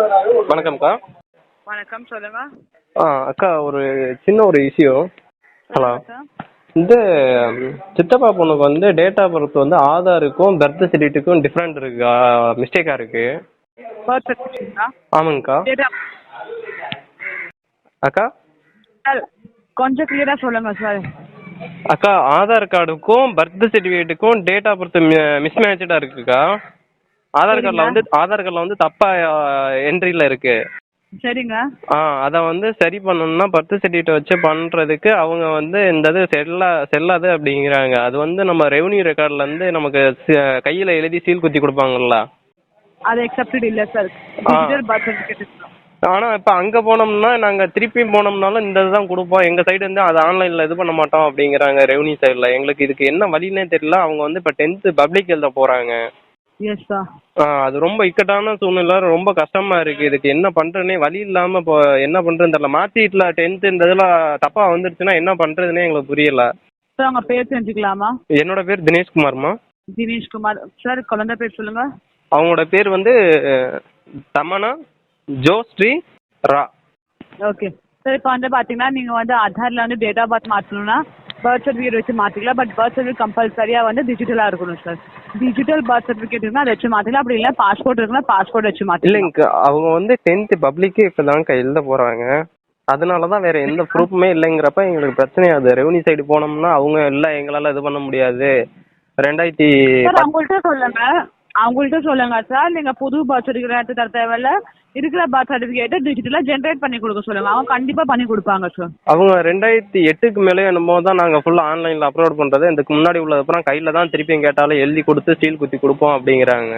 வணக்கம்க்கா. வணக்கம் சொல்லுங்க. ஆ அக்கா ஒரு சின்ன ஒரு இஷ்யூ. ஹலோ. ம், சித்தப்பா பொண்ணுக்கு வந்து டேட் ஆஃப் பர்த் வந்து ஆதாருக்கும் பர்த் சர்டிஃபிகேட்டுக்கும் டிஃப்ரெண்ட் இருக்கா மிஸ்டேக்காக இருக்கு. ஆமாங்கக்கா. அக்கா? கொஞ்சம் கிளியராக சொல்லுங்க சார் அக்கா ஆதார் கார்டுக்கும் பர்த் சர்டிஃபிகேட்டுக்கும் டேட் ஆஃப் பர்த் மிஸ் மேட்சடாக இருக்குக்கா. ஆதார் கார்டில் வந்து ஆதார் கார்டில் வந்து தப்பாக என்ட்ரியில் இருக்கு. சரிங்க. ஆ அதை வந்து சரி பண்ணணும்னா பர்த் சர்டிஃபிகேட் வச்சு பண்ணுறதுக்கு அவங்க வந்து இந்த இது செல்லா செல்லாது அப்படிங்கிறாங்க. அது வந்து நம்ம ரெவன்யூ ரெக்கார்ட்லேருந்து நமக்கு கையில் எழுதி சீல் குத்தி கொடுப்பாங்கல்ல. அது அக்செப்டட் இல்லை சார். டிஜிட்டல் பர்த் சர்டிஃபிகேட் ஆனால் இப்போ அங்கே போனோம்னா நாங்கள் திருப்பியும் போனோம்னாலும் இந்த இதுதான் கொடுப்போம். எங்கள் சைடு வந்து அதை ஆன்லைனில் இது பண்ண மாட்டோம் அப்படிங்கிறாங்க ரெவன்யூ சைடில் எங்களுக்கு இதுக்கு என்ன வழின்னே தெரியல. அவங்க வந்து இப்போ டென்த்து பப்ளிக் எழுத போகிறாங்க ஆ அது ரொம்ப இக்கட்டான சூழ்நிலை. ரொம்ப கஷ்டமா இருக்கு. இதுக்கு என்ன பண்றதுனே வழி இல்லாம இப்போ என்ன பண்றதுன்னு தெரியல. மார்க்ஷீட்ல இந்த இதுல தப்பா வந்துருச்சுன்னா என்ன பண்றதுனே எங்களுக்கு புரியல. சார் உங்கள் பேர் தெரிஞ்சுக்கலாமா? என்னோட பேர் தினேஷ்குமார்மா. தினேஷ்குமார். சார் குழந்தை பேர் சொல்லுங்க. அவங்களோட பேர் வந்து தமனா ஜோஸ்ரீ ரா. ஓகே சார் இப்போ வந்து பார்த்தீங்கன்னா நீங்கள் வந்து ஆதாரில் வந்து டேட் ஆஃப் பர்த் மாற்றணும்னா பர்த் சர்டிஃபிகேட் வச்சு மாற்றிக்கலாம் பட் பர்த் சர்டிஃபிகேட் கம்பல்சரியாக வந்து டிஜிட்டலாக இருக்கணும் சார் டிஜிட்டல் பர்த் சர்டிஃபிகேட் இருக்குன்னா அதை வச்சு மாற்றிக்கலாம் அப்படி இல்லை பாஸ்போர்ட் இருக்குன்னா பாஸ்போர்ட் வச்சு மாற்றிக்கலாம் இல்லைங்க அவங்க வந்து டென்த் பப்ளிக்கே இப்போதாங்க எழுத போறாங்க. அதனால தான் வேற எந்த ப்ரூஃப்மே இல்லைங்கிறப்ப எங்களுக்கு பிரச்சனையாது ரெவன்யூ சைடு போனோம்னா அவங்க இல்லை எங்களால் இது பண்ண முடியாது. ரெண்டாயிரத்தி அவங்கள்ட்ட சொல்லுங்க. அவங்கள்ட்ட சொல்லுங்க சார் நீங்க புது பர்த் சர்டிஃபிகேட் எடுத்து தர தேவையில்ல. இருக்கிற பர்த் சர்டிஃபிகேட்டை டிஜிட்டலா ஜென்ரேட் பண்ணி கொடுக்க சொல்லுங்க. அவங்க கண்டிப்பா பண்ணி கொடுப்பாங்க சார் அவங்க ரெண்டாயிரத்தி எட்டுக்கு மேலே என்னமோ தான் நாங்கள் ஃபுல்லாக ஆன்லைனில் அப்லோட் பண்ணுறது இதுக்கு முன்னாடி உள்ளதுக்கப்புறம் கையில் தான் திருப்பியும் கேட்டாலும் எழுதி கொடுத்து சீல் குத்தி கொடுப்போம் அப்படிங்கிறாங்க.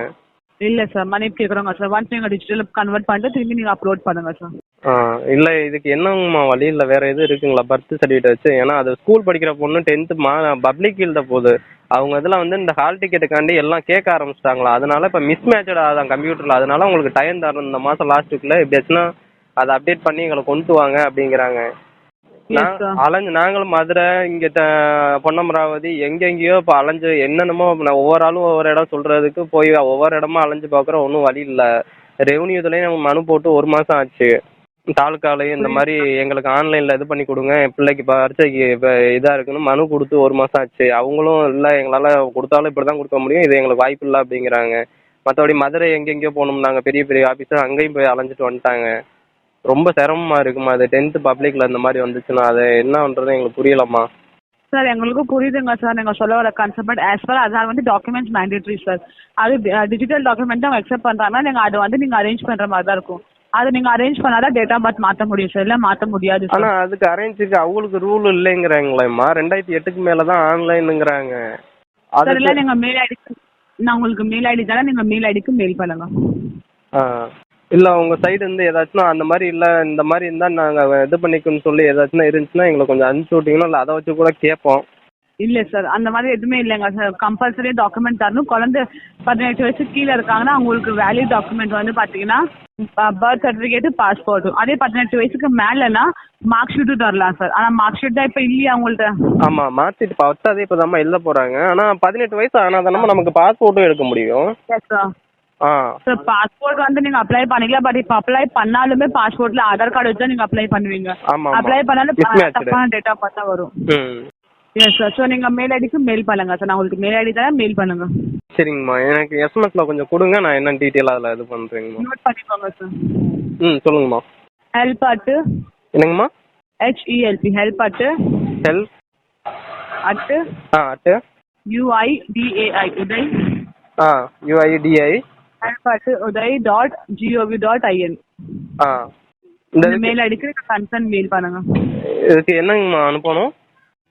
இல்ல சார் மணி கேக்குறோங்க சார் ஒன்ஸ் நீங்க டிஜிட்டல் கன்வெர்ட் பண்ணிட்டு திரும்பி நீங்க அப்லோட் பண்ணுங்க சார் ஆ இல்லை இதுக்கு என்னங்கம்மா வழி? இல்லை வேறு எதுவும் இருக்குங்களா? பர்த் சர்டிஃபிகேட் வச்சு? ஏன்னா அது ஸ்கூல் படிக்கிற பொண்ணு டென்த்து மா பப்ளிக் எழுத போகுது. அவங்க இதில் வந்து இந்த ஹால் டிக்கெட்டுக்காண்டி எல்லாம் கேட்க ஆரம்பிச்சிட்டாங்களா? அதனால இப்போ மிஸ் மேட்சட் ஆகுதான் கம்ப்யூட்டரில் அதனால உங்களுக்கு டைம் தரணும். இந்த மாதம் லாஸ்ட்டுக்குள்ளே எப்படியாச்சுன்னா அதை அப்டேட் பண்ணி எங்களை கொண்டு வாங்க அப்படிங்கிறாங்க. நான். அலைஞ்சு நாங்களும் மதுரை இங்கே பொன்னமராவதி எங்கெங்கேயோ இப்போ அலைஞ்சு என்னென்னமோ நான் ஒவ்வொரு ஆளும் ஒவ்வொரு இடம் சொல்கிறதுக்கு போய் ஒவ்வொரு இடமா அலைஞ்சு பார்க்குறோம் ஒன்றும் வழி இல்லை. ரெவன்யூ இதுலேயும் நம்ம மனு போட்டு ஒரு மாதம் ஆச்சு. தாலுக்காலையும் இந்த மாதிரி எங்களுக்கு ஆன்லைனில் இது பண்ணி கொடுங்க. என் பிள்ளைக்கு பரீட்சைக்கு இப்போ இதாக இருக்குன்னு மனு கொடுத்து ஒரு மாதம் ஆச்சு. அவங்களும் இல்லை எங்களால் கொடுத்தாலும் இப்படி தான் கொடுக்க முடியும். இது எங்களுக்கு வாய்ப்பு இல்லை அப்படிங்கிறாங்க. மற்றபடி மதுரை எங்கெங்கேயோ போகணும் நாங்கள் பெரிய பெரிய ஆஃபீஸர் அங்கேயும் போய் அலைஞ்சிட்டு வந்துட்டாங்க. ரொம்ப சிரமமா இருக்குமா அது? டென்த்து பப்ளிக்ல இந்த மாதிரி வந்துச்சுன்னா அது என்ன பண்றது எங்களுக்கு புரியலம்மா. சார் எங்களுக்கு புரியுதுங்க சார் நீங்க சொல்ல வர கான்செப்ட் பட் ஆஸ் ஃபார் அதான் வந்து டாக்குமெண்ட்ஸ் மேண்டேட்ரி சார் அது டிஜிட்டல் டாக்குமெண்ட் அவங்க அக்செப்ட் பண்றாங்கன்னா நீங்க அது வந்து நீங்க அரேஞ்ச் பண்ற மாதிரி தான் இருக்கும். அது நீங்க அரேஞ்ச் பண்ணாதான் டேட் ஆஃப் பர்த் மாத்த முடியும் சார் இல்ல மாத்த முடியாது ஆனா அதுக்கு அரேஞ்சுக்கு அவங்களுக்கு ரூல் இல்லைங்கிறாங்களேம்மா. ரெண்டாயிரத்தி எட்டுக்கு மேல தான் ஆன்லைனுங்கிறாங்க சார் இல்ல நீங்க மெயில் ஐடி நான் உங்களுக்கு மெயில் ஐடி தானே நீங்க மெயில் ஐடிக்கு மெயில் பண்ணுங்க. இல்ல உங்க சைடு இருந்து ஏதாச்சும் அந்த மாதிரி இல்ல இந்த மாதிரி இருந்தா நாங்க இது பண்ணிக்கணும்னு சொல்லி ஏதாச்சும் இருந்துச்சுன்னா எங்களுக்கு கொஞ்சம் அனுப்பிச்சு விட்டீங்கன்னா இல்ல அதை வச்சு கூட கேட்போம். இல்ல சார் அந்த மாதிரி எதுவுமே இல்லைங்க சார் கம்பல்சரி டாக்குமெண்ட் தரணும். குழந்தை பதினெட்டு வயசு கீழே இருக்காங்கன்னா அவங்களுக்கு வேலிட் டாக்குமெண்ட் வந்து பாத்தீங்கன்னா பர்த் சர்டிஃபிகேட் பாஸ்போர்ட் அதே பதினெட்டு வயசுக்கு மேலனா மார்க் ஷீட்டும் தரலாம் சார் ஆனா மார்க் ஷீட் தான் இப்ப இல்லையா அவங்கள்ட்ட ஆமா மாத்திட்டு பத்தாதே இப்போ தான் எழுத போறாங்க. ஆனா பதினெட்டு வயசு ஆனாதானமா நமக்கு பாஸ்போர்ட்டும் எடுக்க முடியும். சார் பாஸ்போர்ட் வந்து நீங்க அப்ளை பண்ணிக்கலாம் பட் இப்ப அப்ளை பண்ணாலுமே பாஸ்போர்ட்ல ஆதார் கார்டு வச்சு நீங்க அப்ளை பண்ணுவீங்க. அப்ளை பண்ணாலும். தப்பான டேட் ஆஃப் பர்த் வரும். எஸ் சார் ஸோ நீங்க மெயில் ஐடிக்கு மெயில் பண்ணுங்க. சார் நான் உங்களுக்கு மெயில் ஐடி தரேன். மெயில் பண்ணுங்க. சரிங்கம்மா. எனக்கு எஸ்எம்எஸ்ல கொஞ்சம் கொடுங்க. நான் என்ன டீட்டெயில் அதில் இது பண்ணுறேங்கம்மா. நோட் பண்ணிக்கோங்க சார் ம் சொல்லுங்கம்மா. ஹெல்ப் அட்டு என்னங்கம்மா H E L P help at help at ah at UIDAI Uday ah UIDAI help at UIDAI dot G O V dot I N ah. இந்த இந்த மெயில் ஐடிக்கு நீங்கள் கன்சர்ன் மெயில் பண்ணுங்க. இதுக்கு என்னங்கம்மா அனுப்பணும்?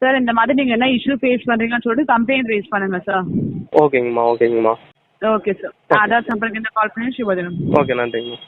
சார் இந்த மாதிரி நீங்கள் என்ன இஷ்யூ ஃபேஸ் பண்ணுறீங்கன்னு சொல்லிட்டு கம்ப்ளைண்ட் ரைஸ் பண்ணுங்க சார் ஓகேங்கம்மா ஓகேங்கம்மா ஓகே சார் ஆதார் இந்த கால் பண்ணி சிவதினம் ஓகே நன்றிங்கம்மா.